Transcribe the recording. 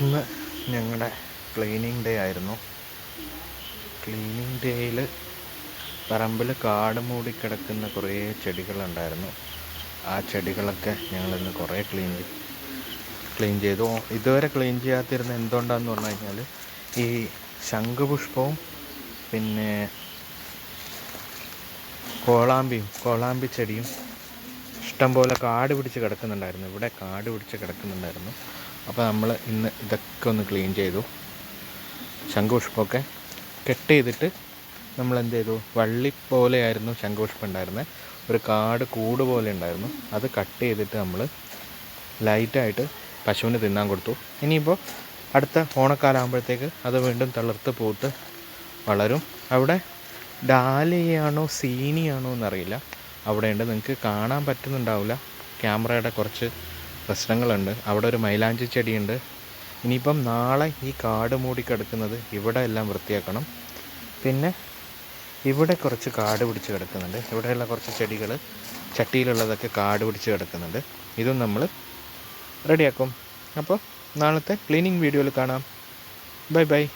ഇന്ന് ഞങ്ങളുടെ cleaning day ആയിരുന്നു. ക്ലീനിങ് ഡേയിൽ പറമ്പിൽ കാട് മൂടി കിടക്കുന്ന കുറേ ചെടികളുണ്ടായിരുന്നു. ആ ചെടികളൊക്കെ ഞങ്ങളിന്ന് കുറേ ക്ലീൻ ക്ലീൻ ചെയ്തു. ഇതുവരെ ക്ലീൻ ചെയ്യാത്തിരുന്ന എന്തുകൊണ്ടാന്ന് പറഞ്ഞു കഴിഞ്ഞാൽ ഈ ശംഖുപുഷ്പവും പിന്നെ കോളാമ്പിയും കോളാമ്പി ചെടിയും ഇഷ്ടംപോലെ കാട് പിടിച്ച് കിടക്കുന്നുണ്ടായിരുന്നു. ഇവിടെ കാട് പിടിച്ച് കിടക്കുന്നുണ്ടായിരുന്നു. അപ്പോൾ നമ്മൾ ഇന്ന് ഇതൊക്കെ ഒന്ന് ക്ലീൻ ചെയ്തു. ശംഖുപുഷ്പമൊക്കെ കെട്ട് ചെയ്തിട്ട് നമ്മൾ എന്ത് ചെയ്തു? വള്ളി പോലെയായിരുന്നു ശംഖുപുഷ്പം ഉണ്ടായിരുന്നത് ഒരു കാട് കൂട് പോലെ ഉണ്ടായിരുന്നു. അത് കട്ട് ചെയ്തിട്ട് നമ്മൾ ലൈറ്റായിട്ട് പശുവിന് തിന്നാൻ കൊടുത്തു. ഇനിയിപ്പോൾ അടുത്ത ഓണക്കാലാകുമ്പോഴത്തേക്ക് അത് വീണ്ടും തളിർത്ത് പൂത്ത് വളരും. അവിടെ ഡാലിയാണോ സീനിയാണോ എന്നറിയില്ല. അവിടെയുണ്ട് നിങ്ങൾക്ക് കാണാൻ പറ്റുന്നുണ്ടാവില്ല. ക്യാമറയുടെ കുറച്ച് പ്രശ്നങ്ങളുണ്ട്. അവിടെ ഒരു മൈലാഞ്ചി ചെടിയുണ്ട്. ഇനിയിപ്പം നാളെ ഈ കാട് മൂടി കിടക്കുന്നത് ഇവിടെ എല്ലാം വൃത്തിയാക്കണം. പിന്നെ ഇവിടെ കുറച്ച് കാട് പിടിച്ച് കിടക്കുന്നുണ്ട്. ഇവിടെയുള്ള കുറച്ച് ചെടികൾ ചട്ടിയിലുള്ളതൊക്കെ കാട് പിടിച്ച് കിടക്കുന്നുണ്ട്. ഇതും നമ്മൾ റെഡിയാക്കും. അപ്പോൾ നാളത്തെ ക്ലീനിങ് വീഡിയോയിൽ കാണാം. Bye bye.